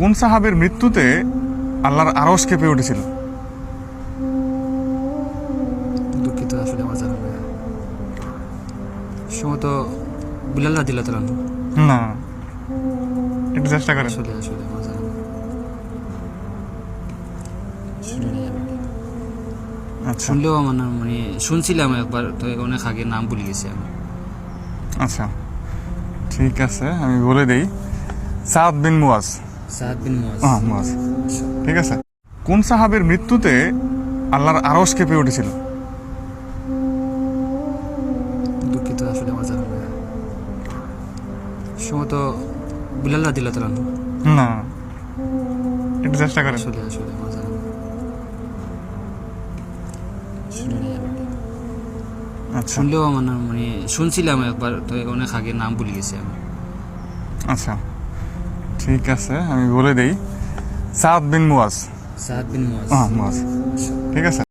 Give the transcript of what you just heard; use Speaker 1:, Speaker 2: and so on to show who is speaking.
Speaker 1: কোন সাহাবের মৃত্যুতে আল্লাহর আরশ কেঁপে উঠেছিল?
Speaker 2: দুঃখিত আসলে আমার জানা নেই। সম্ভবত বিলাল রাদিল্লাহ তালান
Speaker 1: না। একটু চেষ্টা করেন।
Speaker 2: আসলে আসলে আমার জানা নেই। শুনি নাই আমি।
Speaker 1: আচ্ছা।
Speaker 2: শুনলেও আমার নাম মানে শুনছিলাম একবার তো অনেক আগে নাম ভুলে গেছি আমি।
Speaker 1: আচ্ছা। ঠিক আছে আমি বলে দেই। সাদ বিন মুয়াজ। ঠিক আছে। কোন সাহাবের মৃত্যুতে আল্লাহর আরশ কেঁপে উঠেছিল?
Speaker 2: দুঃখিত আসলে আমার জানা নেই। সম্ভবত বিলাল রাদিল্লাহ তালান
Speaker 1: না। একটু চেষ্টা করেন।
Speaker 2: আসলে আসলে আমার জানা নেই। শুনি নাই আমি।
Speaker 1: আচ্ছা।
Speaker 2: শুনলেও আমার মানে শুনছিলাম একবার তো অনেক আগে নাম ভুলে গেছি আমি।
Speaker 1: আচ্ছা। ঠিক আছে আমি বলে দেই সাদ বিন মুয়াজ।
Speaker 2: সাদ বিন মুয়াজ।
Speaker 1: হ্যাঁ মুয়াজ। ঠিক আছে?